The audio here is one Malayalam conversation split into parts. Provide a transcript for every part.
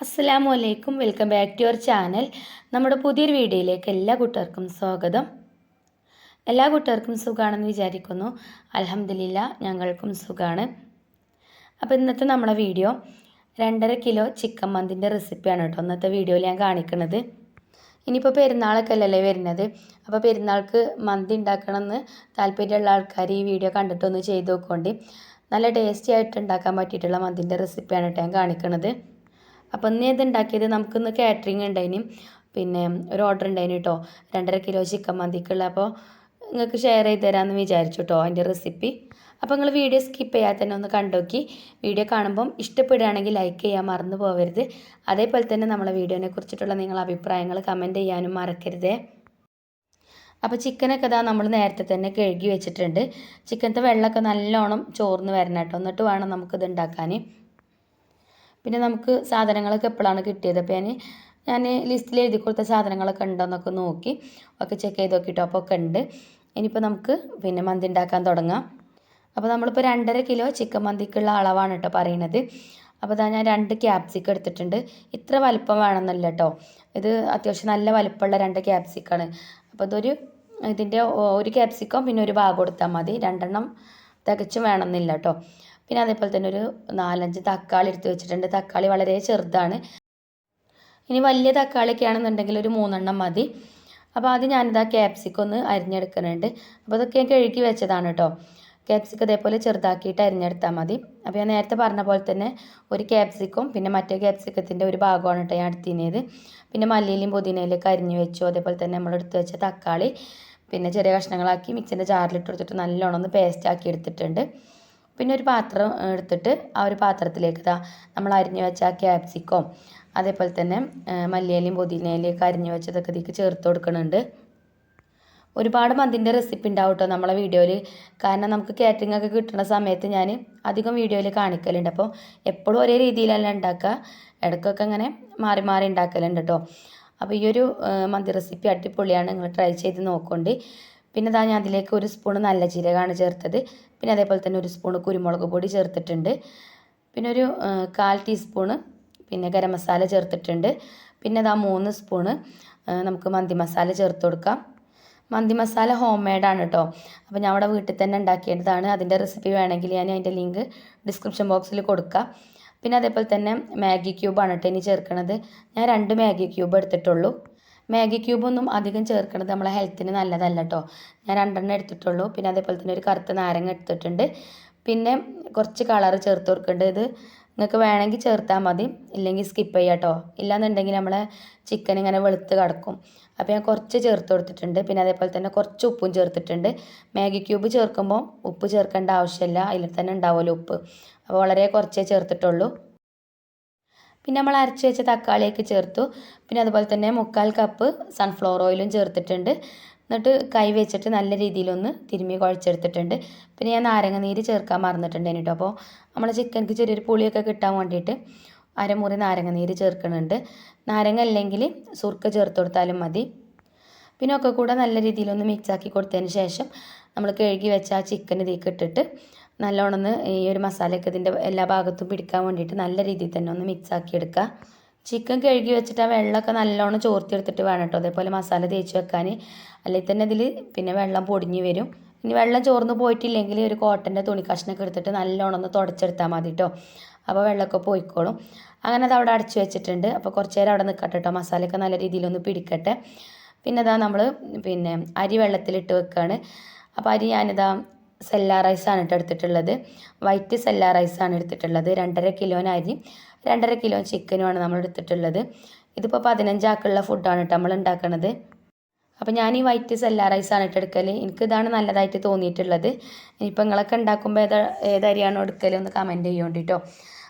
അസ്സലാമു വലൈക്കും welcome back to your channel. നമ്മുടെ പുതിയൊരു വീഡിയോയിലേക്ക് എല്ലാ കൂട്ടുകാർക്കും സ്വാഗതം. എല്ലാ കൂട്ടുകാർക്കും സുഖമാണെന്ന് വിചാരിക്കുന്നു. അലഹമില്ല ഞങ്ങൾക്കും സുഖമാണ് അപ്പോൾ ഇന്നത്തെ നമ്മുടെ വീഡിയോ രണ്ടര കിലോ ചിക്കൻ മന്തിന്റെ റെസിപ്പിയാണ് കേട്ടോ. ഇന്നത്തെ വീഡിയോയിൽ ഞാൻ കാണിക്കുന്നത് ഇനിയിപ്പോൾ പെരുന്നാളൊക്കെ അല്ലല്ലേ വരുന്നത്? അപ്പോൾ പെരുന്നാൾക്ക് മന്തി ഉണ്ടാക്കണമെന്ന് താല്പര്യമുള്ള ആൾക്കാർ ഈ വീഡിയോ കണ്ടിട്ടൊന്ന് ചെയ്ത് നോക്കുകൊണ്ട് നല്ല ടേസ്റ്റി ആയിട്ട് ഉണ്ടാക്കാൻ പറ്റിയിട്ടുള്ള മന്തിന്റെ റെസിപ്പിയാണ് കേട്ടോ ഞാൻ കാണിക്കുന്നത് അപ്പോൾ ഇന്ന് ഇത് ഉണ്ടാക്കിയത് നമുക്കിന്ന് കാറ്ററിങ് ഉണ്ടായിന്. പിന്നെ ഒരു ഓർഡർ ഉണ്ടായിന് കേട്ടോ രണ്ടര കിലോ ചിക്കൻ മന്തിക്കുള്ള. അപ്പോൾ നിങ്ങൾക്ക് ഷെയർ ചെയ്ത് തരാമെന്ന് വിചാരിച്ചു കേട്ടോ അതിന്റെ റെസിപ്പി അപ്പോൾ നിങ്ങൾ വീഡിയോ സ്കിപ്പ് ചെയ്യാതെ തന്നെ ഒന്ന് കണ്ടോക്കി. വീഡിയോ കാണുമ്പം ഇഷ്ടപ്പെടുകയാണെങ്കിൽ ലൈക്ക് ചെയ്യാൻ മറന്നു പോകരുത് അതേപോലെ തന്നെ നമ്മളെ വീഡിയോനെ കുറിച്ചിട്ടുള്ള നിങ്ങളുടെ അഭിപ്രായങ്ങൾ കമന്റ് ചെയ്യാനും മറക്കരുതേ. അപ്പോൾ ചിക്കനൊക്കെ ഇതാ നമ്മൾ നേരത്തെ തന്നെ കഴുകി വെച്ചിട്ടുണ്ട്. ചിക്കനത്തെ വെള്ളമൊക്കെ നല്ലോണം ചോർന്ന് വരണം കേട്ടോ എന്നിട്ട് വേണം നമുക്കിത് ഉണ്ടാക്കാൻ പിന്നെ നമുക്ക് സാധനങ്ങളൊക്കെ എപ്പോഴാണ് കിട്ടിയത്? അപ്പോൾ ഞാൻ ഞാൻ ലിസ്റ്റിൽ എഴുതി കൊടുത്ത സാധനങ്ങളൊക്കെ ഉണ്ടോയെന്നൊക്കെ നോക്കി ഒക്കെ ചെക്ക് ചെയ്ത് നോക്കിയിട്ടോ അപ്പോൾ ഒക്കെ ഉണ്ട്. ഇനിയിപ്പോൾ നമുക്ക് പിന്നെ മന്തി ഉണ്ടാക്കാൻ തുടങ്ങാം. അപ്പോൾ നമ്മളിപ്പോൾ രണ്ടര കിലോ ചിക്കൻ മന്തിക്കുള്ള അളവാണ് കേട്ടോ പറയുന്നത്. അപ്പോൾ ഞാൻ രണ്ട് ക്യാപ്സിക്കം എടുത്തിട്ടുണ്ട്. ഇത്ര വലിപ്പം വേണമെന്നല്ല കേട്ടോ ഇത് അത്യാവശ്യം നല്ല വലിപ്പമുള്ള രണ്ട് ക്യാപ്സിക്കാണ് അപ്പോൾ ഇതൊരു ഇതിന്റെ ഒരു ക്യാപ്സിക്കം പിന്നെ ഒരു ഭാഗം കൊടുത്താൽ മതി. രണ്ടെണ്ണം തികച്ചും വേണമെന്നില്ല കേട്ടോ പിന്നെ അതേപോലെ തന്നെ ഒരു നാലഞ്ച് തക്കാളി എടുത്ത് വെച്ചിട്ടുണ്ട്. തക്കാളി വളരെ ചെറുതാണ്. ഇനി വലിയ തക്കാളിയൊക്കെ ആണെന്നുണ്ടെങ്കിൽ ഒരു മൂന്നെണ്ണം മതി. അപ്പോൾ ആദ്യം ഞാനിതാ ക്യാപ്സിക്കം ഒന്ന് അരിഞ്ഞെടുക്കുന്നുണ്ട്. അപ്പോൾ അതൊക്കെ ഞാൻ കഴുകി വെച്ചതാണ് കേട്ടോ. ക്യാപ്സിക്കം ഇതേപോലെ ചെറുതാക്കിയിട്ട് അരിഞ്ഞെടുത്താൽ മതി. അപ്പോൾ ഞാൻ നേരത്തെ പറഞ്ഞ പോലെ തന്നെ ഒരു ക്യാപ്സിക്കും പിന്നെ മറ്റേ ക്യാപ്സിക്കത്തിന്റെ ഒരു ഭാഗമാണ് കേട്ടോ ഞാൻ അടുത്തിനേത് പിന്നെ മല്ലിയിലും പുതിനയിലൊക്കെ അരിഞ്ഞ് വെച്ചു. അതേപോലെ തന്നെ നമ്മൾ എടുത്ത് വെച്ച തക്കാളി പിന്നെ ചെറിയ കഷ്ണങ്ങളാക്കി മിക്സിന്റെ ജാറിലിട്ട് കൊടുത്തിട്ട് നല്ലോണം ഒന്ന് പേസ്റ്റാക്കി എടുത്തിട്ടുണ്ട്. പിന്നെ ഒരു പാത്രം എടുത്തിട്ട് ആ ഒരു പാത്രത്തിലേക്ക് ഇതാ നമ്മൾ അരിഞ്ഞു വെച്ച ആ ക്യാപ്സിക്കോ അതേപോലെ തന്നെ മല്ലിയിലയും പുതിനയിലയും അരിഞ്ഞു വെച്ചതൊക്കെ ഇതിലേക്ക് ചേർത്ത് കൊടുക്കുന്നുണ്ട് ഒരുപാട് മന്തിന്റെ റെസിപ്പി ഉണ്ടാവും കേട്ടോ നമ്മളെ വീഡിയോയിൽ കാരണം നമുക്ക് കാറ്ററിംഗ് ഒക്കെ കിട്ടുന്ന സമയത്ത് ഞാൻ അധികം വീഡിയോയിൽ കാണിക്കലുണ്ട്. അപ്പോൾ എപ്പോഴും ഒരേ രീതിയിലല്ല ഉണ്ടാക്കുക. ഇടയ്ക്കൊക്കെ അങ്ങനെ മാറി മാറി ഉണ്ടാക്കലുണ്ട് കേട്ടോ അപ്പോൾ ഈ ഒരു മന്തി റെസിപ്പി അടിപൊളിയാണ്. നിങ്ങൾ ട്രൈ ചെയ്ത് നോക്കൊണ്ട് പിന്നെ ഇതാ ഞാൻ അതിലേക്ക് ഒരു സ്പൂൺ നല്ല ജീരകമാണ് ചേർത്തത്. പിന്നെ അതേപോലെ തന്നെ ഒരു സ്പൂൺ കുരുമുളക് പൊടി ചേർത്തിട്ടുണ്ട്. പിന്നെ ഒരു കാൽ ടീസ്പൂണ് പിന്നെ ഗരം മസാല ചേർത്തിട്ടുണ്ട്. പിന്നെ ഇതാ മൂന്ന് സ്പൂണ് നമുക്ക് മന്തി മസാല ചേർത്ത് കൊടുക്കാം. മന്തി മസാല ഹോം മെയ്ഡാണ് കേട്ടോ അപ്പോൾ ഞാൻ അവിടെ വീട്ടിൽ തന്നെ ഉണ്ടാക്കിയതാണ്. അതിന്റെ റെസിപ്പി വേണമെങ്കിൽ ഞാൻ അതിന്റെ ലിങ്ക് ഡിസ്ക്രിപ്ഷൻ ബോക്സിൽ കൊടുക്കാം. പിന്നെ അതേപോലെ തന്നെ മാഗി ക്യൂബാണ് കേട്ടോ ഇനി ചേർക്കണത്. ഞാൻ രണ്ട് മാഗി ക്യൂബ് എടുത്തിട്ടുള്ളൂ. മാഗി ക്യൂബൊന്നും അധികം ചേർക്കണത് നമ്മളെ ഹെൽത്തിന് നല്ലതല്ല കേട്ടോ ഞാൻ രണ്ടെണ്ണം എടുത്തിട്ടുള്ളൂ. പിന്നെ അതേപോലെ തന്നെ ഒരു കറുത്ത നാരങ്ങ എടുത്തിട്ടുണ്ട്. പിന്നെ കുറച്ച് കളർ ചേർത്ത് കൊടുക്കേണ്ടത് ഇത് നിങ്ങൾക്ക് വേണമെങ്കിൽ ചേർത്താൽ മതി. ഇല്ലെങ്കിൽ സ്കിപ്പ് ചെയ്യാം കേട്ടോ ഇല്ലാന്നുണ്ടെങ്കിൽ നമ്മളെ ചിക്കൻ ഇങ്ങനെ വെളുത്ത് കിടക്കും. അപ്പോൾ ഞാൻ കുറച്ച് ചേർത്ത് കൊടുത്തിട്ടുണ്ട്. പിന്നെ അതേപോലെ തന്നെ കുറച്ച് ഉപ്പും ചേർത്തിട്ടുണ്ട്. മാഗി ക്യൂബ് ചേർക്കുമ്പോൾ ഉപ്പ് ചേർക്കേണ്ട ആവശ്യമില്ല. അതിൽ തന്നെ ഉണ്ടാവുമല്ലോ ഉപ്പ്. അപ്പോൾ വളരെ കുറച്ചേ ചേർത്തിട്ടുള്ളൂ. പിന്നെ നമ്മൾ അരച്ച് വെച്ച തക്കാളിയൊക്കെ ചേർത്തു. പിന്നെ അതുപോലെ തന്നെ മുക്കാൽ കപ്പ് സൺഫ്ലവർ ഓയിലും ചേർത്തിട്ടുണ്ട്. എന്നിട്ട് കൈ വെച്ചിട്ട് നല്ല രീതിയിലൊന്ന് തിരുമ്മി കുഴച്ചെടുത്തിട്ടുണ്ട്. പിന്നെ ഞാൻ നാരങ്ങ നീര് ചേർക്കാൻ മറന്നിട്ടുണ്ട് കേട്ടോ അപ്പോൾ നമ്മൾ ചിക്കൻക്ക് ചെറിയൊരു പുളിയൊക്കെ കിട്ടാൻ വേണ്ടിയിട്ട് അരമുറി നാരങ്ങ നീര് ചേർക്കുന്നുണ്ട് നാരങ്ങ അല്ലെങ്കിൽ സുർക്ക ചേർത്ത് കൊടുത്താലും മതി. പിന്നെ ഒക്കെ കൂടെ നല്ല രീതിയിലൊന്ന് മിക്സാക്കി കൊടുത്തതിന് ശേഷം നമ്മൾ കഴുകി വെച്ച ആ ചിക്കൻ ഇതിലേക്ക് ഇട്ടിട്ട് നല്ലോണം ഒന്ന് ഈ ഒരു മസാലയൊക്കെ ഇതിന്റെ എല്ലാ ഭാഗത്തും പിടിക്കാൻ വേണ്ടിയിട്ട് നല്ല രീതിയിൽ തന്നെ ഒന്ന് മിക്സ് ആക്കി എടുക്കുക. ചിക്കൻ കഴുകി വെച്ചിട്ട് ആ വെള്ളമൊക്കെ നല്ലോണം ചോർത്തിയെടുത്തിട്ട് വേണം കേട്ടോ. അതേപോലെ മസാല തേച്ച് വെക്കാൻ. അല്ലെങ്കിൽ തന്നെ ഇതിൽ പിന്നെ വെള്ളം പൊടിഞ്ഞ് വരും. ഇനി വെള്ളം ചോർന്ന് പോയിട്ടില്ലെങ്കിൽ ഒരു കോട്ടന്റെ തുണി കഷ്ണമൊക്കെ എടുത്തിട്ട് നല്ലോണം ഒന്ന് തുടച്ചെടുത്താൽ മതി കേട്ടോ. അപ്പോൾ വെള്ളമൊക്കെ പോയിക്കോളും. അങ്ങനെ അത് അവിടെ അടച്ചു വെച്ചിട്ടുണ്ട്. അപ്പോൾ കുറച്ച് നേരം അവിടെ നിൽക്കട്ടെ കേട്ടോ. മസാലയൊക്കെ നല്ല രീതിയിലൊന്ന് പിടിക്കട്ടെ. പിന്നെ ഇതാ നമ്മൾ പിന്നെ അരി വെള്ളത്തിലിട്ട് വെക്കുകയാണ് അപ്പോൾ അരി ഞാനിതാ സെല്ലാ റൈസാണ് കേട്ടോ എടുത്തിട്ടുള്ളത്. വൈറ്റ് സെല്ലാ റൈസാണ് എടുത്തിട്ടുള്ളത്. രണ്ടര കിലോന് അരി രണ്ടര കിലോ ചിക്കനുമാണ് നമ്മൾ എടുത്തിട്ടുള്ളത്. ഇതിപ്പോൾ പതിനഞ്ചാക്കുള്ള ഫുഡാണ് കേട്ടോ നമ്മൾ ഉണ്ടാക്കുന്നത് അപ്പോൾ ഞാൻ ഈ വൈറ്റ് സെല്ലാ റൈസാണ് ഇട്ട് എടുക്കൽ എനിക്ക് ഇതാണ് നല്ലതായിട്ട് തോന്നിയിട്ടുള്ളത്. ഇനിയിപ്പോൾ നിങ്ങളൊക്കെ ഉണ്ടാക്കുമ്പോൾ ഏതാ ഏതരിയാണോ എടുക്കൽ ഒന്ന് കമന്റ് ചെയ്യേണ്ടിട്ടോ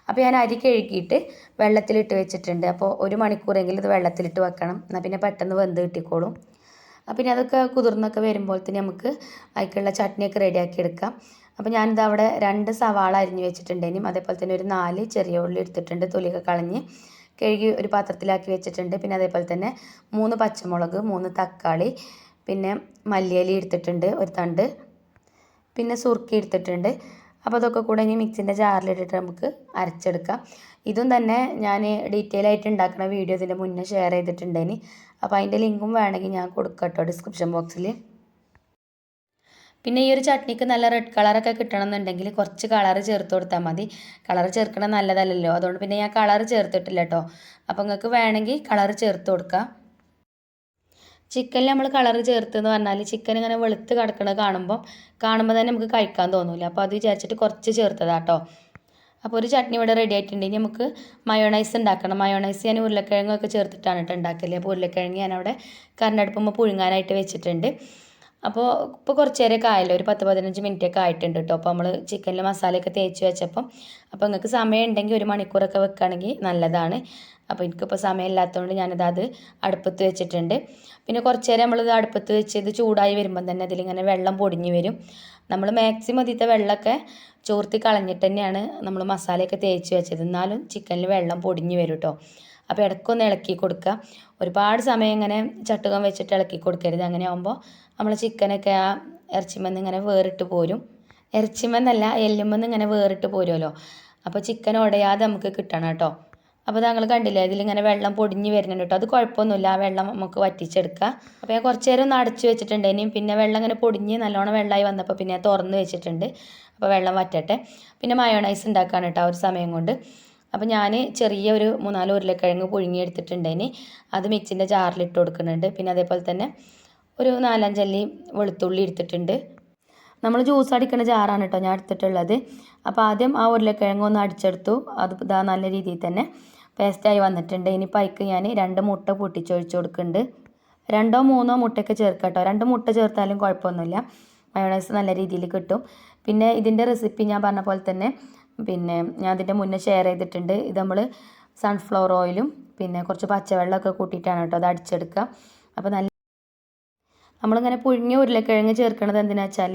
അപ്പോൾ ഞാൻ അരി കഴുകിയിട്ട് വെള്ളത്തിലിട്ട് വെച്ചിട്ടുണ്ട്. അപ്പോൾ ഒരു മണിക്കൂറെങ്കിലും ഇത് വെള്ളത്തിലിട്ട് വെക്കണം. എന്നാൽ പിന്നെ പെട്ടെന്ന് വെന്ത് കിട്ടിക്കോളും. പിന്നെ അതൊക്കെ കുതിർന്നൊക്കെ വരുമ്പോൾ തന്നെ നമുക്ക് അതിലേക്കുള്ള ചട്നിയൊക്കെ റെഡിയാക്കി എടുക്കാം. അപ്പോൾ ഞാനിത് അവിടെ രണ്ട് സവാള അരിഞ്ഞ് വെച്ചിട്ടുണ്ടെങ്കിലും അതേപോലെ തന്നെ ഒരു നാല് ചെറിയ ഉള്ളി എടുത്തിട്ടുണ്ട്. തൊലിയൊക്കെ കളഞ്ഞ് കഴുകി ഒരു പാത്രത്തിലാക്കി വെച്ചിട്ടുണ്ട്. പിന്നെ അതേപോലെ തന്നെ മൂന്ന് പച്ചമുളക് മൂന്ന് തക്കാളി പിന്നെ മല്ലിയില എടുത്തിട്ടുണ്ട് ഒരു തണ്ട് പിന്നെ സുർക്കി എടുത്തിട്ടുണ്ട്. അപ്പോൾ അതൊക്കെ കൂടെ ഇനി മിക്സിന്റെ ജാറിലിട്ടിട്ട് നമുക്ക് അരച്ചെടുക്കാം. ഇതും തന്നെ ഞാൻ ഡീറ്റെയിൽ ആയിട്ട് ഉണ്ടാക്കുന്ന വീഡിയോ ഇതിന്റെ മുന്നേ ഷെയർ ചെയ്തിട്ടുണ്ടേനി. അപ്പോൾ അതിന്റെ ലിങ്കും വേണമെങ്കിൽ ഞാൻ കൊടുക്കാം കേട്ടോ ഡിസ്ക്രിപ്ഷൻ ബോക്സിൽ പിന്നെ ഈ ഒരു ചട്നിക്ക് നല്ല റെഡ് കളറൊക്കെ കിട്ടണമെന്നുണ്ടെങ്കിൽ കുറച്ച് കളർ ചേർത്ത് കൊടുത്താൽ മതി. കളർ ചേർക്കണം നല്ലതല്ലല്ലോ. അതുകൊണ്ട് പിന്നെ ഞാൻ കളർ ചേർത്തിട്ടില്ല കേട്ടോ അപ്പോൾ നിങ്ങൾക്ക് വേണമെങ്കിൽ കളർ ചേർത്ത് കൊടുക്കാം. ചിക്കനിൽ നമ്മൾ കളർ ചേർത്ത് എന്ന് പറഞ്ഞാൽ ചിക്കൻ ഇങ്ങനെ വെളുത്ത് കിടക്കണത് കാണുമ്പോൾ കാണുമ്പോൾ തന്നെ നമുക്ക് കഴിക്കാൻ തോന്നില്ല അപ്പോൾ അത് വിചാരിച്ചിട്ട് കുറച്ച് ചേർത്തതാട്ടോ. അപ്പോൾ ഒരു ചട്നി ഇവിടെ റെഡി ആയിട്ടുണ്ട്. ഇനി നമുക്ക് മയോണൈസ് ഉണ്ടാക്കണം. മയോണൈസ് ഞാൻ ഉരുളക്കിഴങ്ങൊക്കെ ചേർത്തിട്ടാണ് കേട്ടോ ഉണ്ടാക്കൽ. അപ്പോൾ ഉരുളക്കിഴങ്ങ് ഞാനവിടെ അവിടെ പുഴുങ്ങാനായിട്ട് വെച്ചിട്ടുണ്ട്. അപ്പോൾ ഇപ്പോൾ കുറച്ച് നേരമൊക്കെ ആയല്ലോ ഒരു പത്ത് പതിനഞ്ച് മിനിറ്റൊക്കെ ആയിട്ടുണ്ട് കേട്ടോ അപ്പോൾ നമ്മൾ ചിക്കനിൽ മസാലയൊക്കെ തേച്ച് വെച്ചപ്പം അപ്പോൾ നിങ്ങൾക്ക് സമയം ഉണ്ടെങ്കിൽ ഒരു മണിക്കൂറൊക്കെ വെക്കുകയാണെങ്കിൽ നല്ലതാണ്. അപ്പോൾ എനിക്കിപ്പോൾ സമയമില്ലാത്തതുകൊണ്ട് ഞാനിത് അത് അടുപ്പത്ത് വെച്ചിട്ടുണ്ട്. പിന്നെ കുറച്ച് നേരം നമ്മളിത് അടുപ്പത്ത് വെച്ച് ഇത് ചൂടായി വരുമ്പം തന്നെ അതിലിങ്ങനെ വെള്ളം പൊടിഞ്ഞ് വരും. നമ്മൾ മാക്സിമം ഇതിത്തെ വെള്ളമൊക്കെ ചോർത്തി കളഞ്ഞിട്ട് തന്നെയാണ് നമ്മൾ മസാലയൊക്കെ തേച്ച് വെച്ചത്. എന്നാലും ചിക്കനിൽ വെള്ളം പൊടിഞ്ഞ് വരും കേട്ടോ അപ്പോൾ ഇടയ്ക്കൊന്ന് ഇളക്കി കൊടുക്കുക ഒരുപാട് സമയം ഇങ്ങനെ ചട്ടുകം വെച്ചിട്ട് ഇളക്കി കൊടുക്കരുത്. അങ്ങനെ ആകുമ്പോൾ നമ്മൾ ചിക്കനൊക്കെ ആ ഇറച്ചിമെന്ന് ഇങ്ങനെ വേറിട്ട് പോരും. ഇറച്ചിമെന്നല്ല എല്ലുമെന്ന് ഇങ്ങനെ വേറിട്ട് പോരുമല്ലോ അപ്പോൾ ചിക്കൻ ഉടയാതെ നമുക്ക് കിട്ടണം കേട്ടോ. അപ്പോൾ താങ്കൾ കണ്ടില്ലേ ഇതിലിങ്ങനെ വെള്ളം പൊടിഞ്ഞ് വരുന്നുണ്ട് കേട്ടോ. അത് കുഴപ്പമൊന്നുമില്ല ആ വെള്ളം നമുക്ക് വറ്റിച്ചെടുക്കുക അപ്പോൾ ഞാൻ കുറച്ച് നേരം ഒന്ന് അടച്ച് വെച്ചിട്ടുണ്ട്. ഇനിയും പിന്നെ വെള്ളം ഇങ്ങനെ പൊടിഞ്ഞ് നല്ലോണം വെള്ളമായി വന്നപ്പോൾ പിന്നെ തുറന്ന് വെച്ചിട്ടുണ്ട്. അപ്പോൾ വെള്ളം വറ്റട്ടെ. പിന്നെ മയോണൈസ് ഉണ്ടാക്കാണ് കേട്ടോ ആ ഒരു സമയം കൊണ്ട്. അപ്പോൾ ഞാൻ ചെറിയ ഒരു മൂന്നാൽ ഉരുളക്കിഴങ്ങ് പുഴുങ്ങിയെടുത്തിട്ടുണ്ട് ഇനി. അത് മിക്സിന്റെ ജാറിലിട്ട് കൊടുക്കുന്നുണ്ട്. പിന്നെ അതേപോലെ തന്നെ ഒരു നാലഞ്ചല്ലി വെളുത്തുള്ളി എടുത്തിട്ടുണ്ട്. നമ്മൾ ജ്യൂസ് അടിക്കുന്ന ജാറാണ് കേട്ടോ ഞാൻ എടുത്തിട്ടുള്ളത്. അപ്പോൾ ആദ്യം ആ ഉരുളക്കിഴങ്ങ് ഒന്ന് അടിച്ചെടുത്തു. അത് ഇതാ നല്ല രീതിയിൽ തന്നെ പേസ്റ്റായി വന്നിട്ടുണ്ട്. ഇനി പൈക്ക് ഞാൻ രണ്ട് മുട്ട പൊട്ടിച്ചൊഴിച്ച് കൊടുക്കുന്നുണ്ട്. രണ്ടോ മൂന്നോ മുട്ടയൊക്കെ ചേർക്കാം കേട്ടോ രണ്ട് മുട്ട ചേർത്താലും കുഴപ്പമൊന്നുമില്ല. മയോണൈസ് നല്ല രീതിയിൽ കിട്ടും. പിന്നെ ഇതിന്റെ റെസിപ്പി ഞാൻ പറഞ്ഞ പോലെ തന്നെ പിന്നെ ഞാൻ അതിന്റെ മുന്നേ ഷെയർ ചെയ്തിട്ടുണ്ട്. ഇത് നമ്മൾ സൺഫ്ലവർ ഓയിലും പിന്നെ കുറച്ച് പച്ചവെള്ളമൊക്കെ കൂട്ടിയിട്ടാണ് കേട്ടോ അത് അടിച്ചെടുക്കുക. അപ്പോൾ നല്ല നമ്മളിങ്ങനെ പുഴുങ്ങിയ ഉരുളക്കിഴങ്ങ് ചേർക്കണത് എന്തിനാ വെച്ചാൽ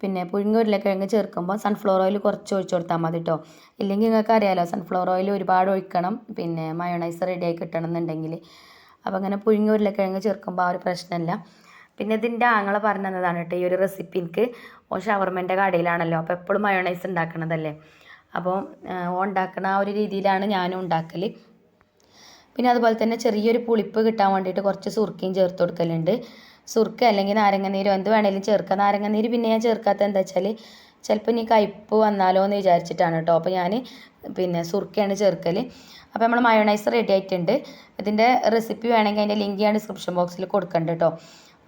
പിന്നെ പുഴുങ്ങിയ ഉരുളക്കിഴങ്ങ് ചേർക്കുമ്പോൾ സൺഫ്ലവർ ഓയിൽ കുറച്ച് ഒഴിച്ചു കൊടുത്താൽ മതി കേട്ടോ ഇല്ലെങ്കിൽ നിങ്ങൾക്ക് അറിയാമല്ലോ സൺഫ്ലവർ ഓയിൽ ഒരുപാട് ഒഴിക്കണം പിന്നെ മയോണൈസ് റെഡിയായി കിട്ടണം എന്നുണ്ടെങ്കിൽ അപ്പോൾ അങ്ങനെ പുഴുങ്ങിയ ഉരുളക്കിഴങ്ങ് ചേർക്കുമ്പോൾ ആ ഒരു പ്രശ്നമില്ല പിന്നെ ഇതിന്റെ ആങ്ങളെ പറഞ്ഞു തന്നതാണ് കേട്ടോ ഈ ഒരു റെസിപ്പി എനിക്ക്. ഓ ഷവർമേന്റെ കടയിലാണല്ലോ അപ്പോൾ എപ്പോഴും മയോണൈസ് ഉണ്ടാക്കണതല്ലേ. അപ്പോൾ ഓ ഉണ്ടാക്കുന്ന ആ ഒരു രീതിയിലാണ് ഞാനും ഉണ്ടാക്കൽ പിന്നെ അതുപോലെ തന്നെ ചെറിയൊരു പുളിപ്പ് കിട്ടാൻ വേണ്ടിയിട്ട് കുറച്ച് സുർക്കയും ചേർത്ത് കൊടുക്കലുണ്ട്. സുർക്ക അല്ലെങ്കിൽ നാരങ്ങനീരോ എന്ത് വേണേലും ചേർക്കുക നാരങ്ങനീര് പിന്നെ ഞാൻ ചേർക്കാത്ത എന്താ വെച്ചാൽ ചിലപ്പോൾ ഇനി കയ്പ്പ് വന്നാലോ എന്ന് വിചാരിച്ചിട്ടാണ് കേട്ടോ. അപ്പോൾ ഞാൻ പിന്നെ സുർക്കയാണ് ചേർക്കൽ അപ്പോൾ നമ്മൾ മയോണൈസ് റെഡി ആയിട്ടുണ്ട്. ഇതിന്റെ റെസിപ്പി വേണമെങ്കിൽ അതിന്റെ ലിങ്ക് ഞാൻ ഡിസ്ക്രിപ്ഷൻ ബോക്സിൽ കൊടുക്കണ്ട കേട്ടോ.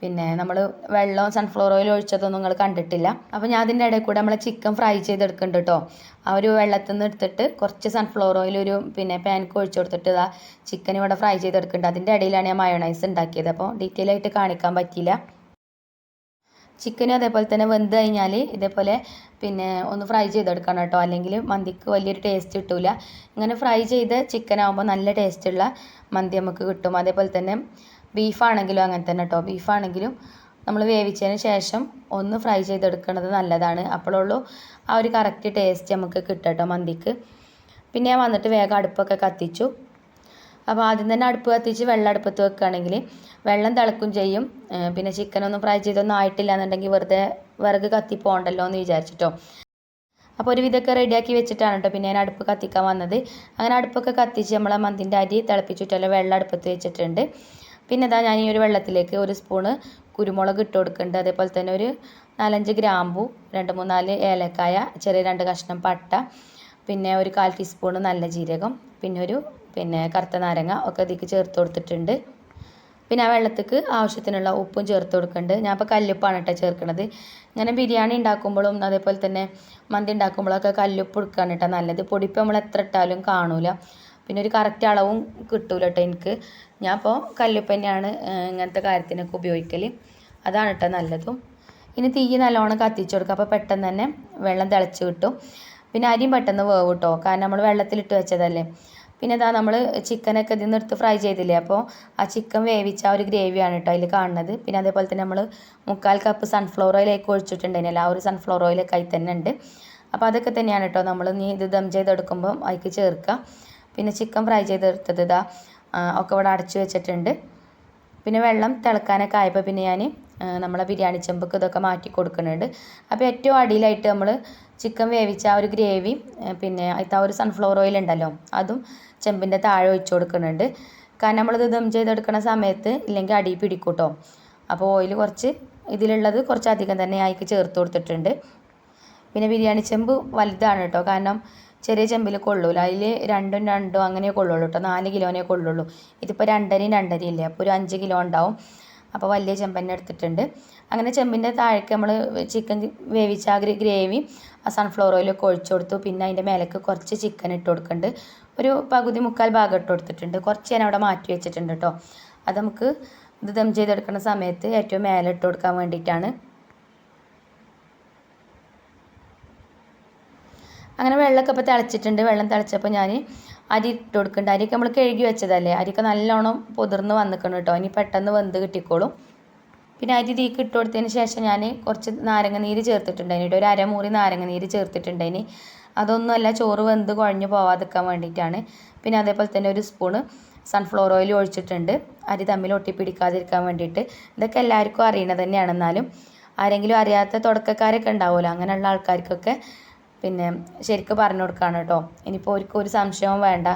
പിന്നെ നമ്മൾ വെള്ളം സൺഫ്ലവർ ഓയിൽ ഒഴിച്ചതൊന്നും നിങ്ങൾ കണ്ടിട്ടില്ല. അപ്പോൾ ഞാൻ അതിന്റെ ഇടയിൽ കൂടെ നമ്മൾ ചിക്കൻ ഫ്രൈ ചെയ്തെടുക്കുന്നുണ്ട് കേട്ടോ ആ ഒരു വെള്ളത്തിൽ നിന്ന് എടുത്തിട്ട് കുറച്ച് സൺഫ്ലവർ ഓയിൽ ഒരു പിന്നെ പാൻക്ക് ഒഴിച്ചു കൊടുത്തിട്ട് ഇതാ ചിക്കൻ ഇവിടെ ഫ്രൈ ചെയ്തെടുക്കുന്നുണ്ട്. അതിന്റെ ഇടയിലാണ് ഞാൻ മയോണൈസ് ഉണ്ടാക്കിയത്. അപ്പോൾ ഡീറ്റെയിൽ ആയിട്ട് കാണിക്കാൻ പറ്റിയില്ല. ചിക്കനും അതേപോലെ തന്നെ വെന്ത് കഴിഞ്ഞാൽ ഇതേപോലെ പിന്നെ ഒന്ന് ഫ്രൈ ചെയ്തെടുക്കണം കേട്ടോ അല്ലെങ്കിൽ മന്തിക്ക് വലിയൊരു ടേസ്റ്റ് കിട്ടില്ല ഇങ്ങനെ ഫ്രൈ ചെയ്ത് ചിക്കൻ ആകുമ്പോൾ നല്ല ടേസ്റ്റുള്ള മന്തി നമുക്ക് കിട്ടും. അതേപോലെ തന്നെ ബീഫാണെങ്കിലും അങ്ങനെ തന്നെ കേട്ടോ ബീഫാണെങ്കിലും നമ്മൾ വേവിച്ചതിന് ശേഷം ഒന്ന് ഫ്രൈ ചെയ്തെടുക്കുന്നത് നല്ലതാണ്. അപ്പോഴുള്ളൂ ആ ഒരു കറക്റ്റ് ടേസ്റ്റ് നമുക്ക് കിട്ടട്ടോ മന്തിക്ക്. പിന്നെ ഞാൻ വന്നിട്ട് വേഗം അടുപ്പൊക്കെ കത്തിച്ചു. അപ്പോൾ ആദ്യം തന്നെ അടുപ്പ് കത്തിച്ച് വെള്ളം അടുപ്പത്ത് വെക്കുകയാണെങ്കിൽ വെള്ളം തിളക്കും ചെയ്യും. പിന്നെ ചിക്കനൊന്നും ഫ്രൈ ചെയ്തൊന്നും ആയിട്ടില്ല എന്നുണ്ടെങ്കിൽ വെറുതെ വിറക് കത്തി പോകണ്ടല്ലോ എന്ന് വിചാരിച്ചിട്ടോ. അപ്പോൾ ഒരു വിധമൊക്കെ റെഡിയാക്കി വെച്ചിട്ടാണ് കേട്ടോ പിന്നെ ഞാൻ അടുപ്പ് കത്തിക്കാൻ വന്നത്. അങ്ങനെ അടുപ്പൊക്കെ കത്തിച്ച് നമ്മളെ മന്തിന്റെ അരി തിളപ്പിച്ചിട്ടല്ലോ വെള്ളം അടുപ്പത്ത് വെച്ചിട്ടുണ്ട്. പിന്നെ ഇതാ ഞാൻ ഈ ഒരു വെള്ളത്തിലേക്ക് ഒരു സ്പൂണ് കുരുമുളക് ഇട്ട് കൊടുക്കുന്നുണ്ട് അതേപോലെ തന്നെ ഒരു നാലഞ്ച് ഗ്രാമ്പു രണ്ട് മൂന്നാൽ ഏലക്കായ ചെറിയ രണ്ട് കഷ്ണം പട്ട പിന്നെ ഒരു കാൽ ടീസ്പൂണ് നല്ല ജീരകം പിന്നെ ഒരു പിന്നെ കറുത്ത നാരങ്ങ ഒക്കെ ഇതിലേക്ക് ചേർത്ത് കൊടുത്തിട്ടുണ്ട്. പിന്നെ ആ വെള്ളത്തേക്ക് ആവശ്യത്തിനുള്ള ഉപ്പും ചേർത്ത് കൊടുക്കുന്നുണ്ട് ഞാൻ ഇപ്പോൾ കല്ലുപ്പാണ് കേട്ടോ ചേർക്കുന്നത് ഇങ്ങനെ ബിരിയാണി ഉണ്ടാക്കുമ്പോഴും അതേപോലെ തന്നെ മന്തി ഉണ്ടാക്കുമ്പോഴൊക്കെ കല്ലുപ്പ് എടുക്കുകയാണ് കേട്ടോ നല്ലത്. പൊടിപ്പ് നമ്മൾ എത്ര ഇട്ടാലും കാണൂല. പിന്നെ ഒരു കറക്റ്റ് അളവും കിട്ടൂല കേട്ടോ എനിക്ക്. ഞാൻ ഇപ്പോൾ കല്ലുപ്പ് തന്നെയാണ് ഇങ്ങനത്തെ കാര്യത്തിനൊക്കെ ഉപയോഗിക്കൽ അതാണ് കേട്ടോ നല്ലതും. ഇനി തീ നല്ലോണം കത്തിച്ചു കൊടുക്കുക അപ്പോൾ പെട്ടെന്ന് തന്നെ വെള്ളം തിളച്ച് കിട്ടും. പിന്നെ അരിയും പെട്ടെന്ന് വേവ് കേട്ടോ കാരണം നമ്മൾ വെള്ളത്തിലിട്ട് വെച്ചതല്ലേ. പിന്നെ ഇതാ നമ്മൾ ചിക്കനൊക്കെ ഇതിൽ നിന്ന് എടുത്ത് ഫ്രൈ ചെയ്തില്ലേ? അപ്പോൾ ആ ചിക്കൻ വേവിച്ച ആ ഒരു ഗ്രേവിയാണ് കേട്ടോ അതിൽ കാണുന്നത്. പിന്നെ അതേപോലെ തന്നെ നമ്മൾ മുക്കാൽ കപ്പ് സൺഫ്ലവർ ഓയിലേക്ക് ഒഴിച്ചിട്ടുണ്ടായിരുന്നില്ല? ആ ഒരു സൺഫ്ലവർ ഓയിലൊക്കെ അതിൽ തന്നെ ഉണ്ട്. അപ്പോൾ അതൊക്കെ തന്നെയാണ് കേട്ടോ നമ്മൾ ഇനി ഇത് ദം ചെയ്തെടുക്കുമ്പോൾ അതിലേക്ക് ചേർക്കുക. പിന്നെ ചിക്കൻ ഫ്രൈ ചെയ്തെടുത്തത് ഇതാ ഒക്കെ ഇവിടെ അടച്ചു വെച്ചിട്ടുണ്ട്. പിന്നെ വെള്ളം തിളക്കാനൊക്കെ ആയപ്പോൾ പിന്നെ ഞാൻ നമ്മളെ ബിരിയാണി ചെമ്പക്ക് ഇതൊക്കെ മാറ്റി കൊടുക്കുന്നുണ്ട്. അപ്പോൾ ഏറ്റവും അടിയിലായിട്ട് നമ്മൾ ചിക്കൻ വേവിച്ച ആ ഒരു ഗ്രേവി പിന്നെ ആ ഒരു സൺഫ്ലവർ ഓയിൽ ഉണ്ടല്ലോ അതും ചെമ്പിന്റെ താഴെ ഒഴിച്ച് കൊടുക്കുന്നുണ്ട്. കാരണം നമ്മളിത് ദം ചെയ്തെടുക്കുന്ന സമയത്ത് ഇല്ലെങ്കിൽ അടി പിടിക്കൂട്ടോ. അപ്പോൾ ഓയിൽ കുറച്ച് ഇതിലുള്ളത് കുറച്ച് അധികം തന്നെ അതിക്ക് ചേർത്ത് കൊടുത്തിട്ടുണ്ട്. പിന്നെ ബിരിയാണി ചെമ്പ് വലുതാണ് കേട്ടോ. കാരണം ചെറിയ ചെമ്പിൽ കൊള്ളൂല. അതിൽ രണ്ടും രണ്ടും അങ്ങനെ കൊള്ളുള്ളൂ കേട്ടോ നാല് കിലോനെ കൊള്ളുള്ളൂ ഇതിപ്പോൾ രണ്ടരയും രണ്ടരയും ഇല്ലേ അപ്പോൾ ഒരു അഞ്ച് കിലോ ഉണ്ടാവും. അപ്പോൾ വലിയ ചെമ്പന്നെ എടുത്തിട്ടുണ്ട്. അങ്ങനെ ചെമ്പിന്റെ താഴേക്ക് നമ്മൾ ചിക്കൻ വേവിച്ച ആ ഗ്രേവി ആ സൺഫ്ലവർ ഓയിലൊക്കെ ഒഴിച്ചു കൊടുത്തു. പിന്നെ അതിന്റെ മേലേക്ക് കുറച്ച് ചിക്കൻ ഇട്ട് കൊടുക്കുന്നുണ്ട് ഒരു പകുതി മുക്കാൽ ഭാഗം ഇട്ട് കൊടുത്തിട്ടുണ്ട്. കുറച്ച് ഞാൻ അവിടെ മാറ്റി വെച്ചിട്ടുണ്ട് കേട്ടോ അത് നമുക്ക് ഇത് ദം ചെയ്തെടുക്കുന്ന സമയത്ത് ഏറ്റവും മേലെ ഇട്ട് കൊടുക്കാൻ വേണ്ടിയിട്ടാണ്. അങ്ങനെ വെള്ളമൊക്കെ ഇപ്പോൾ തിളച്ചിട്ടുണ്ട്. വെള്ളം തിളച്ചപ്പോൾ ഞാൻ അരി ഇട്ട് കൊടുക്കുന്നുണ്ട്. അരിയൊക്കെ നമ്മൾ കഴുകി വെച്ചതല്ലേ? അരിയൊക്കെ നല്ലോണം പൊതിർന്ന് വന്നിക്കണം കേട്ടോ. ഇനി പെട്ടെന്ന് വെന്ത് കിട്ടിക്കോളും. പിന്നെ അരി തീക്ക് ഇട്ട് കൊടുത്തതിന് ശേഷം ഞാൻ കുറച്ച് നാരങ്ങ നീര് ചേർത്തിട്ടുണ്ടായിന് ഒരു അരമുറി നാരങ്ങ നീര് ചേർത്തിട്ടുണ്ടായിന് അതൊന്നുമല്ല ചോറ് വെന്ത് കുഴഞ്ഞു പോവാതിരിക്കാൻ വേണ്ടിയിട്ടാണ്. പിന്നെ അതേപോലെ തന്നെ ഒരു സ്പൂണ് സൺഫ്ലവർ ഓയിൽ ഒഴിച്ചിട്ടുണ്ട്. അരി തമ്മിൽ ഒട്ടിപ്പിടിക്കാതിരിക്കാൻ വേണ്ടിയിട്ട്. ഇതൊക്കെ എല്ലാവർക്കും അറിയണത് തന്നെയാണ്. എന്നാലും ആരെങ്കിലും അറിയാത്ത തുടക്കക്കാരൊക്കെ ഉണ്ടാവുമല്ലോ? അങ്ങനെയുള്ള ആൾക്കാർക്കൊക്കെ പിന്നെ ശരിക്കും പറഞ്ഞു കൊടുക്കുകയാണ് കേട്ടോ. ഇനിയിപ്പോൾ ഒരിക്കലും ഒരു സംശയവും വേണ്ട.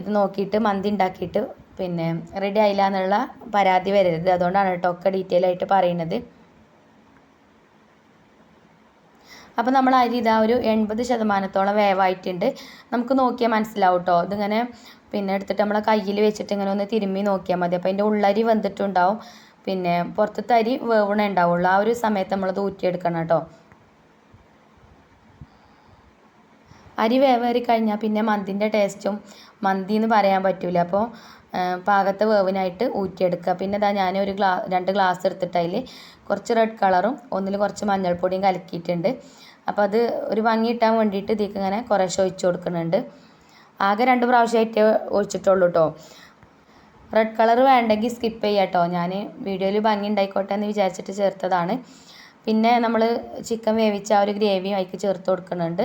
ഇത് നോക്കിയിട്ട് മന്തി ഉണ്ടാക്കിയിട്ട് പിന്നെ റെഡി ആയില്ല എന്നുള്ള പരാതി വരരുത്. അതുകൊണ്ടാണ് കേട്ടോ ഒക്കെ ഡീറ്റെയിൽ ആയിട്ട് പറയുന്നത്. അപ്പോൾ നമ്മൾ അരി ഇതാ ഒരു എൺപത് ശതമാനത്തോളം വേവായിട്ടുണ്ട്. നമുക്ക് നോക്കിയാൽ മനസ്സിലാവും കേട്ടോ. ഇതിങ്ങനെ പിന്നെ എടുത്തിട്ട് നമ്മളെ കയ്യിൽ വെച്ചിട്ട് ഇങ്ങനെ ഒന്ന് തിരുമ്മി നോക്കിയാൽ മതി. അപ്പോൾ അതിന്റെ ഉള്ളരി വെന്തിട്ടുണ്ടാവും പിന്നെ പുറത്തത്തെ അരി വേവണേ ഉണ്ടാവുള്ളൂ. ആ ഒരു സമയത്ത് നമ്മളത് ഊറ്റിയെടുക്കണം കേട്ടോ. അരി വേവേറി കഴിഞ്ഞാൽ പിന്നെ മന്തിന്റെ ടേസ്റ്റും മന്തി എന്ന് പറയാൻ പറ്റില്ല അപ്പോൾ പാകത്തെ വേവിനായിട്ട് ഊറ്റിയെടുക്കുക. പിന്നെ ഇതാ ഞാൻ ഒരു ഗ്ലാ രണ്ട് ഗ്ലാസ് എടുത്തിട്ട് അതിൽ കുറച്ച് റെഡ് കളറും ഒന്നിൽ കുറച്ച് മഞ്ഞൾപ്പൊടിയും കലക്കിയിട്ടുണ്ട്. അപ്പോൾ അത് ഒരു ഭംഗി കിട്ടാൻ വേണ്ടിയിട്ട് ഇതിക്ക് ഇങ്ങനെ കുറേശ്ശെ ഒഴിച്ച് കൊടുക്കുന്നുണ്ട്. ആകെ രണ്ട് പ്രാവശ്യമായിട്ടേ ഒഴിച്ചിട്ടുള്ളൂ കേട്ടോ റെഡ് കളർ വേണ്ടെങ്കിൽ സ്കിപ്പ് ചെയ്യാം കേട്ടോ ഞാൻ വീഡിയോയിൽ ഭംഗി ഉണ്ടായിക്കോട്ടെ എന്ന് വിചാരിച്ചിട്ട് ചേർത്തതാണ്. പിന്നെ നമ്മൾ ചിക്കൻ വേവിച്ച ആ ഒരു ഗ്രേവി അതിക്ക് ചേർത്ത് കൊടുക്കുന്നുണ്ട്.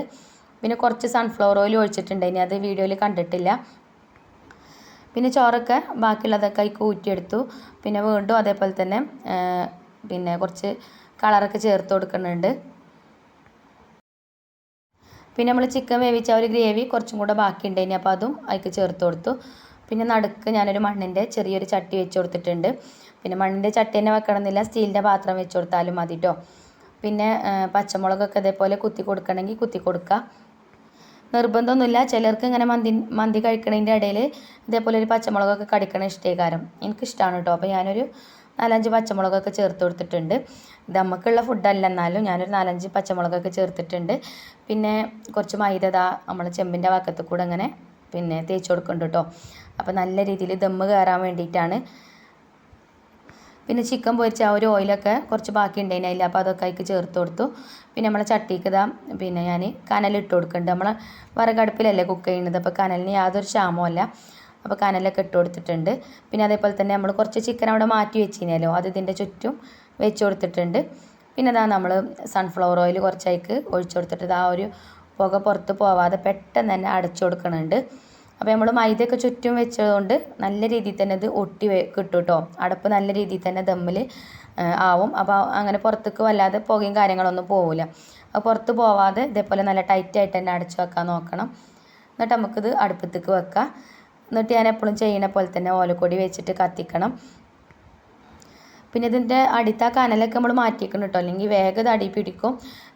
പിന്നെ കുറച്ച് സൺഫ്ലവർ ഓയിൽ ഒഴിച്ചിട്ടുണ്ട് ഇനി അത് വീഡിയോയിൽ കണ്ടിട്ടില്ല. പിന്നെ ചോറൊക്കെ ബാക്കിയുള്ളതൊക്കെ അതിൽ ഊറ്റിയെടുത്തു. പിന്നെ വീണ്ടും അതേപോലെ തന്നെ പിന്നെ കുറച്ച് കളറൊക്കെ ചേർത്ത് കൊടുക്കുന്നുണ്ട്. പിന്നെ നമ്മൾ ചിക്കൻ വേവിച്ച ഒരു ഗ്രേവി കുറച്ചും കൂടെ ബാക്കിയുണ്ട് ഇനി അപ്പോൾ അതും അതിക്ക് ചേർത്ത് കൊടുത്തു. പിന്നെ നടുക്ക് ഞാനൊരു മണ്ണിന്റെ ചെറിയൊരു ചട്ടി വെച്ച് കൊടുത്തിട്ടുണ്ട്. പിന്നെ മണ്ണിന്റെ ചട്ടി തന്നെ വെക്കണമെന്നില്ല സ്റ്റീലിന്റെ പാത്രം വെച്ച് കൊടുത്താലും മതി കേട്ടോ പിന്നെ പച്ചമുളകൊക്കെ ഇതേപോലെ കുത്തി കൊടുക്കണമെങ്കിൽ കുത്തി കൊടുക്കുക. നിർബന്ധമൊന്നുമില്ല. ചിലർക്ക് ഇങ്ങനെ മന്തി മന്തി കഴിക്കണതിന്റെ ഇടയിൽ ഇതേപോലെ ഒരു പച്ചമുളകൊക്കെ കടിക്കണ ഇഷ്ടേകാരം എനിക്കിഷ്ടമാണ് കേട്ടോ. അപ്പോൾ ഞാനൊരു നാലഞ്ച് പച്ചമുളകൊക്കെ ചേർത്ത് കൊടുത്തിട്ടുണ്ട്. ഇത് നമുക്കുള്ള ഫുഡല്ല. എന്നാലും ഞാനൊരു നാലഞ്ച് പച്ചമുളകൊക്കെ ചേർത്തിട്ടുണ്ട്. പിന്നെ കുറച്ച് മൈദ നമ്മൾ ചെമ്പിന്റെ വക്കത്ത് കൂടെ അങ്ങനെ പിന്നെ തേച്ച് കൊടുക്കുന്നുണ്ട് കേട്ടോ. അപ്പോൾ നല്ല രീതിയിൽ ദമ്മ് കയറാൻ വേണ്ടിയിട്ടാണ് പിന്നെ ചിക്കൻ പൊരിച്ച ആ ഒരു ഓയിലൊക്കെ കുറച്ച് ബാക്കി ഉണ്ടായിന് അതിൽ അപ്പോൾ അതൊക്കെ അതിക്ക് ചേർത്ത് കൊടുത്തു. പിന്നെ നമ്മളെ ചട്ടിക്ക് ഇതാ പിന്നെ ഞാൻ കനലിട്ട് കൊടുക്കുന്നുണ്ട്. നമ്മളെ വിറകടുപ്പിലല്ലേ കുക്ക് ചെയ്യുന്നത്. അപ്പോൾ കനലിന് യാതൊരു ക്ഷാമമല്ല അപ്പോൾ കനലൊക്കെ ഇട്ട് കൊടുത്തിട്ടുണ്ട്. പിന്നെ അതേപോലെ തന്നെ നമ്മൾ കുറച്ച് ചിക്കൻ അവിടെ മാറ്റി വെച്ചിരുന്നല്ലോ അത് ഇതിന്റെ ചുറ്റും വെച്ച് കൊടുത്തിട്ടുണ്ട്. പിന്നെ ഇതാ നമ്മൾ സൺഫ്ലവർ ഓയിൽ കുറച്ചേക്ക് ഒഴിച്ചു കൊടുത്തിട്ട് ആ ഒരു പുക പുറത്ത് പോവാതെ പെട്ടെന്ന് തന്നെ അടച്ചു കൊടുക്കുന്നുണ്ട് അപ്പോൾ നമ്മൾ മൈദയൊക്കെ ചുറ്റും വെച്ചതുകൊണ്ട് നല്ല രീതിയിൽ തന്നെ ഇത് ഒട്ടി കിട്ടും കേട്ടോ അടപ്പ് നല്ല രീതിയിൽ തന്നെ ദമ്മിൽ ആവും. അപ്പോൾ അങ്ങനെ പുറത്തേക്ക് വല്ലാതെ പുകയും കാര്യങ്ങളൊന്നും പോവില്ല അപ്പോൾ പുറത്ത് പോവാതെ ഇതേപോലെ നല്ല ടൈറ്റായിട്ട് തന്നെ അടച്ചു വെക്കാൻ നോക്കണം. എന്നിട്ട് നമുക്കിത് അടുപ്പത്തേക്ക് വെക്കാം. എന്നിട്ട് ഞാൻ എപ്പോഴും ചെയ്യണ പോലെ തന്നെ ഓലക്കൊടി വെച്ചിട്ട് കത്തിക്കണം. പിന്നെ ഇതിന്റെ അടിത്ത കനലൊക്കെ നമ്മൾ മാറ്റിയേക്കണം കേട്ടോ അല്ലെങ്കിൽ വേഗം ഇത് അടി പിടിക്കും.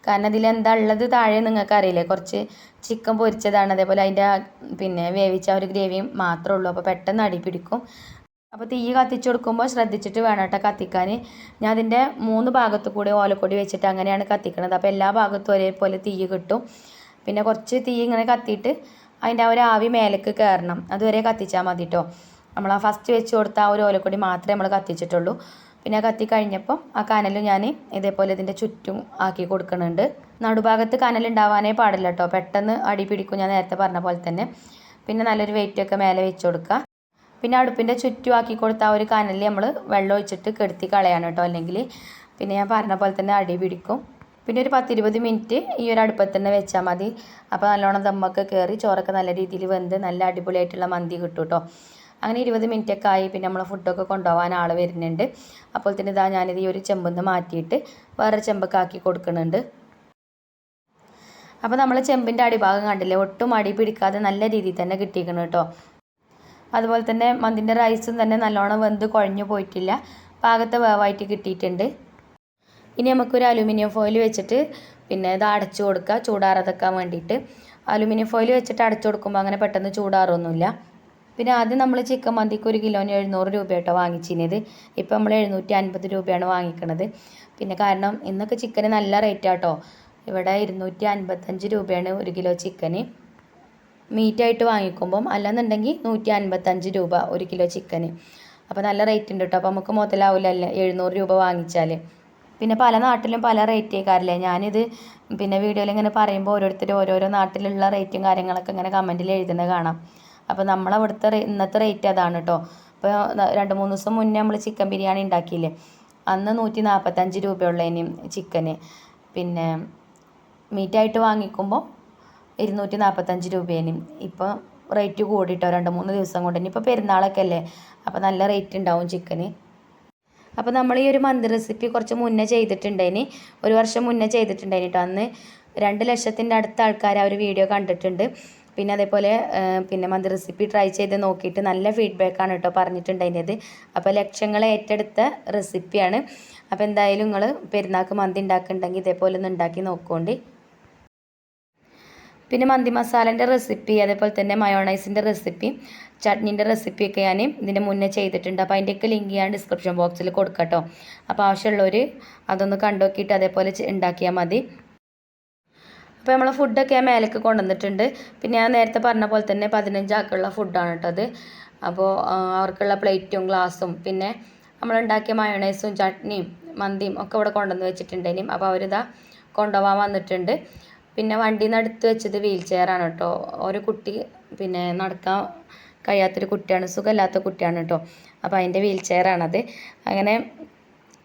കാരണം ഇതിൽ എന്താ ഉള്ളത് താഴെ നിങ്ങൾക്കറിയില്ലേ? കുറച്ച് ചിക്കൻ പൊരിച്ചതാണ്. അതേപോലെ അതിന്റെ പിന്നെ വേവിച്ച ഒരു ഗ്രേവിയും മാത്രമേ ഉള്ളൂ. അപ്പോൾ പെട്ടെന്ന് അടി പിടിക്കും. അപ്പോൾ തീ കത്തിച്ചു കൊടുക്കുമ്പോൾ ശ്രദ്ധിച്ചിട്ട് വേണം കേട്ടോ കത്തിക്കാൻ. ഞാൻ അതിന്റെ മൂന്ന് ഭാഗത്തു കൂടി ഓലക്കൊടി വെച്ചിട്ട് അങ്ങനെയാണ് കത്തിക്കുന്നത് അപ്പോൾ എല്ലാ ഭാഗത്തും ഒരേപോലെ തീ കിട്ടും. പിന്നെ കുറച്ച് തീ ഇങ്ങനെ കത്തിയിട്ട് അതിന്റെ ആ ഒരു ആവി മേലേക്ക് കയറണം. അതുവരെ കത്തിച്ചാൽ മതി കേട്ടോ നമ്മൾ ആ ഫസ്റ്റ് വെച്ച് കൊടുത്ത ആ ഒരു ഓലക്കൊടി മാത്രമേ നമ്മൾ കത്തിച്ചിട്ടുള്ളൂ. പിന്നെ കത്തി കഴിഞ്ഞപ്പം ആ കനൽ ഞാൻ ഇതേപോലെ ഇതിന്റെ ചുറ്റും ആക്കി കൊടുക്കുന്നുണ്ട് നടുഭാഗത്ത് കനൽ ഉണ്ടാവാനേ പാടില്ല കേട്ടോ പെട്ടെന്ന് അടി പിടിക്കും ഞാൻ നേരത്തെ പറഞ്ഞ പോലെ തന്നെ. പിന്നെ നല്ലൊരു വെയിറ്റൊക്കെ മേലെ വെച്ച് കൊടുക്കുക പിന്നെ അടുപ്പിന്റെ ചുറ്റും ആക്കി കൊടുത്ത ആ ഒരു കനൽ നമ്മൾ വെള്ളം ഒഴിച്ചിട്ട് കെടുത്തി കളയാണ് കേട്ടോ അല്ലെങ്കിൽ പിന്നെ ഞാൻ പറഞ്ഞ പോലെ തന്നെ അടി പിടിക്കും. പിന്നെ ഒരു പത്തിരുപത് മിനിറ്റ് ഈ ഒരു അടുപ്പത്ത് തന്നെ വെച്ചാൽ മതി. അപ്പോൾ നല്ലോണം ദമ്മൊക്കെ കയറി ചോറൊക്കെ നല്ല രീതിയിൽ വെന്ത് നല്ല അടിപൊളിയായിട്ടുള്ള മന്തി കിട്ടും കേട്ടോ അങ്ങനെ ഇരുപത് മിനിറ്റൊക്കെ ആയി. പിന്നെ നമ്മൾ ഫുഡൊക്കെ കൊണ്ടുപോകാൻ ആൾ വരുന്നുണ്ട്. അപ്പോൾ തന്നെ ഇതാ ഞാനിത് ഈ ഒരു ചെമ്പെന്ന് മാറ്റിയിട്ട് വേറെ ചെമ്പൊക്കെ ആക്കി കൊടുക്കുന്നുണ്ട്. അപ്പോൾ നമ്മൾ ചെമ്പിന്റെ അടിഭാഗം കണ്ടില്ലേ? ഒട്ടും അടി പിടിക്കാതെ നല്ല രീതിയിൽ തന്നെ കിട്ടിയിരിക്കണം കേട്ടോ. അതുപോലെ തന്നെ മന്തിന്റെ റൈസും തന്നെ നല്ലോണം വെന്ത് കുഴഞ്ഞു പോയിട്ടില്ല. പാകത്തെ വേവായിട്ട് കിട്ടിയിട്ടുണ്ട്. ഇനി നമുക്കൊരു അലുമിനിയം ഫോയിൽ വെച്ചിട്ട് പിന്നെ ഇത് അടച്ചു കൊടുക്കുക ചൂടാറാതെക്കാൻ വേണ്ടിയിട്ട്. അലുമിനിയം ഫോയിൽ വെച്ചിട്ട് അടച്ചു കൊടുക്കുമ്പോൾ അങ്ങനെ പെട്ടെന്ന് ചൂടാറൊന്നുമില്ല. പിന്നെ ആദ്യം നമ്മൾ ചിക്കൻ മന്തിക്ക് ഒരു കിലോന് എഴുന്നൂറ് രൂപ കേട്ടോ വാങ്ങിച്ചിരുന്നത്. ഇപ്പോൾ നമ്മൾ എഴുന്നൂറ്റി അൻപത് രൂപയാണ് വാങ്ങിക്കണത്. പിന്നെ കാരണം ഇന്നൊക്കെ ചിക്കന് നല്ല റേറ്റ് ആട്ടോ ഇവിടെ ഇരുന്നൂറ്റി അൻപത്തഞ്ച് രൂപയാണ് ഒരു കിലോ ചിക്കന്. മീറ്റായിട്ട് വാങ്ങിക്കുമ്പം അല്ലെന്നുണ്ടെങ്കിൽ നൂറ്റി അൻപത്തഞ്ച് രൂപ ഒരു കിലോ ചിക്കന്. അപ്പോൾ നല്ല റേറ്റ് ഉണ്ട് കേട്ടോ അപ്പോൾ നമുക്ക് മുതലാവില്ല എഴുന്നൂറ് രൂപ വാങ്ങിച്ചാൽ പിന്നെ പല നാട്ടിലും പല റേറ്റ് ആക്കാറില്ലേ ഞാനിത് പിന്നെ വീഡിയോയിൽ ഇങ്ങനെ പറയുമ്പോൾ ഓരോരുത്തർ ഓരോരോ നാട്ടിലുള്ള റേറ്റും കാര്യങ്ങളൊക്കെ ഇങ്ങനെ കമന്റിൽ എഴുതുന്നത് കാണാം. അപ്പോൾ നമ്മളവിടുത്തെ ഇന്നത്തെ റേറ്റ് അതാണ് കേട്ടോ അപ്പോൾ രണ്ട് മൂന്ന് ദിവസം മുന്നേ നമ്മൾ ചിക്കൻ ബിരിയാണി ഉണ്ടാക്കിയില്ലേ അന്ന് നൂറ്റി നാൽപ്പത്തഞ്ച് രൂപയുള്ളതിന് ചിക്കന് പിന്നെ മീറ്റായിട്ട് വാങ്ങിക്കുമ്പോൾ ഇരുന്നൂറ്റി നാൽപ്പത്തഞ്ച് രൂപേനും ഇപ്പോൾ റേറ്റ് കൂടിയിട്ടോ രണ്ട് മൂന്ന് ദിവസം കൊണ്ട്. ഇനിയിപ്പോൾ പെരുന്നാളൊക്കെ അല്ലേ അപ്പോൾ നല്ല റേറ്റ് ഉണ്ടാവും ചിക്കന് അപ്പോൾ നമ്മൾ ഈ ഒരു മന്തി റെസിപ്പി കുറച്ച് മുന്നേ ചെയ്തിട്ടുണ്ടേനി. ഒരു വർഷം മുന്നേ ചെയ്തിട്ടുണ്ടേനി കേട്ടോ അന്ന് രണ്ട് ലക്ഷത്തിന്റെ അടുത്ത ആൾക്കാർ ആ ഒരു വീഡിയോ കണ്ടിട്ടുണ്ട്. പിന്നെ അതേപോലെ പിന്നെ മന്തി റെസിപ്പി ട്രൈ ചെയ്ത് നോക്കിയിട്ട് നല്ല ഫീഡ്ബാക്കാണ് കേട്ടോ പറഞ്ഞിട്ടുണ്ടായിരുന്നത്. അപ്പോൾ ലക്ഷങ്ങളെ ഏറ്റെടുത്ത റെസിപ്പിയാണ് അപ്പോൾ എന്തായാലും നിങ്ങൾ പെരുന്നാൾക്ക് മന്തി ഉണ്ടാക്കുന്നുണ്ടെങ്കിൽ ഇതേപോലെ ഒന്ന് ഉണ്ടാക്കി നോക്കുകൊണ്ട് പിന്നെ മന്തി മസാലേന്റെ റെസിപ്പി അതേപോലെ തന്നെ മയോണൈസിന്റെ റെസിപ്പി ചട്നീന്റെ റെസിപ്പിയൊക്കെ ഞാൻ ഇതിന്റെ മുന്നേ ചെയ്തിട്ടുണ്ട്. അപ്പോൾ അതിന്റെയൊക്കെ ലിങ്ക് ഞാൻ ഡിസ്ക്രിപ്ഷൻ ബോക്സിൽ കൊടുക്കട്ടോ. അപ്പോൾ ആവശ്യമുള്ളവർ അതൊന്ന് കണ്ടു നോക്കിയിട്ട് അതേപോലെ ഉണ്ടാക്കിയാൽ മതി. അപ്പോൾ നമ്മൾ ഫുഡൊക്കെ ആ മേലേക്ക് കൊണ്ടുവന്നിട്ടുണ്ട്. പിന്നെ ഞാൻ നേരത്തെ പറഞ്ഞ പോലെ തന്നെ പതിനഞ്ചാക്കുള്ള ഫുഡാണ് കേട്ടത് അപ്പോൾ അവർക്കുള്ള പ്ലേറ്റും ഗ്ലാസും പിന്നെ നമ്മളുണ്ടാക്കിയ മയണൈസും ചട്നിയും മന്തിയും ഒക്കെ ഇവിടെ കൊണ്ടുവന്ന് വെച്ചിട്ടുണ്ടേനും അപ്പോൾ അവരിതാ കൊണ്ടുപോകാൻ വന്നിട്ടുണ്ട്. പിന്നെ വണ്ടി നിന്ന് അടുത്ത് വെച്ചത് വീൽ ചെയറാണ് കേട്ടോ ഒരു കുട്ടി പിന്നെ നടക്കാൻ കഴിയാത്തൊരു കുട്ടിയാണ്. സുഖമില്ലാത്ത കുട്ടിയാണ് കേട്ടോ അപ്പോൾ അതിന്റെ വീൽ ചെയറാണത് അങ്ങനെ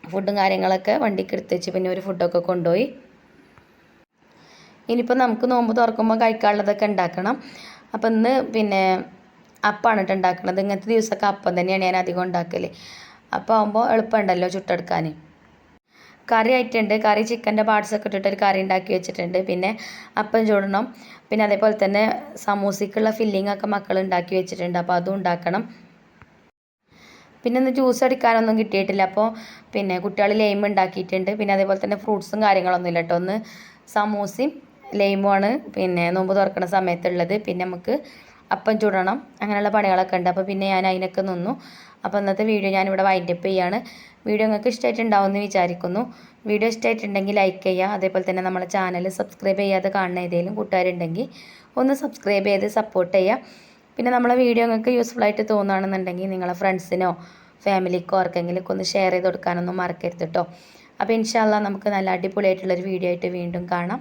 ഫുഡും കാര്യങ്ങളൊക്കെ വണ്ടിക്ക് എടുത്ത് വെച്ച് പിന്നെ ഒരു ഫുഡൊക്കെ കൊണ്ടുപോയി. ഇനിയിപ്പോൾ നമുക്ക് നോമ്പ് തുറക്കുമ്പോൾ കഴിക്കാനുള്ളതൊക്കെ ഉണ്ടാക്കണം. അപ്പം ഇന്ന് പിന്നെ അപ്പമാണ് കേട്ടോ ഉണ്ടാക്കണത്. ഇങ്ങനത്തെ ദിവസമൊക്കെ അപ്പം തന്നെയാണ് ഞാൻ അധികം ഉണ്ടാക്കൽ അപ്പം ആകുമ്പോൾ എളുപ്പമുണ്ടല്ലോ ചുട്ടെടുക്കാൻ കറി ആയിട്ടുണ്ട്. കറി ചിക്കന്റെ പാർട്സൊക്കെ ഇട്ടിട്ട് ഒരു കറി ഉണ്ടാക്കി വെച്ചിട്ടുണ്ട്. പിന്നെ അപ്പം ചൂടണം. പിന്നെ അതേപോലെ തന്നെ സമൂസയ്ക്കുള്ള ഫില്ലിംഗ് ഒക്കെ മക്കൾ ഉണ്ടാക്കി വെച്ചിട്ടുണ്ട്. അപ്പോൾ അതും ഉണ്ടാക്കണം. പിന്നെ ഒന്ന് ജ്യൂസ് അടിക്കാനൊന്നും കിട്ടിയിട്ടില്ല. അപ്പോൾ പിന്നെ കുട്ടികൾ ലൈം ഉണ്ടാക്കിയിട്ടുണ്ട്. പിന്നെ അതേപോലെ തന്നെ ഫ്രൂട്ട്സും കാര്യങ്ങളൊന്നും ഇല്ല കേട്ടോ ഒന്ന് സമൂസയും ലൈമുമാണ് പിന്നെ നോമ്പ് തുറക്കുന്ന സമയത്തുള്ളത്. പിന്നെ നമുക്ക് അപ്പം ചുടണം. അങ്ങനെയുള്ള പണികളൊക്കെ ഉണ്ട്. അപ്പോൾ പിന്നെ ഞാൻ അതിനൊക്കെ നിന്നു. അപ്പോൾ ഇന്നത്തെ വീഡിയോ ഞാനിവിടെ വൈൻഡപ്പ് ചെയ്യാണ്. വീഡിയോ നിങ്ങൾക്ക് ഇഷ്ടമായിട്ടുണ്ടാവും എന്ന് വിചാരിക്കുന്നു. വീഡിയോ ഇഷ്ടമായിട്ടുണ്ടെങ്കിൽ ലൈക്ക് ചെയ്യുക. അതേപോലെ തന്നെ നമ്മുടെ ചാനൽ സബ്സ്ക്രൈബ് ചെയ്യാതെ കാണുന്ന ഏതെങ്കിലും കൂട്ടുകാരുണ്ടെങ്കിൽ ഒന്ന് സബ്സ്ക്രൈബ് ചെയ്ത് സപ്പോർട്ട് ചെയ്യുക. പിന്നെ നമ്മളെ വീഡിയോ നിങ്ങൾക്ക് യൂസ്ഫുൾ ആയിട്ട് തോന്നുകയാണെന്നുണ്ടെങ്കിൽ നിങ്ങളെ ഫ്രണ്ട്സിനോ ഫാമിലിക്കോ ആർക്കെങ്കിലും ഒന്ന് ഷെയർ ചെയ്ത് കൊടുക്കാനൊന്നും മറക്കരുത് കേട്ടോ അപ്പോൾ ഇൻഷാല്ല നമുക്ക് നല്ല അടിപൊളിയായിട്ടുള്ളൊരു വീഡിയോ ആയിട്ട് വീണ്ടും കാണാം.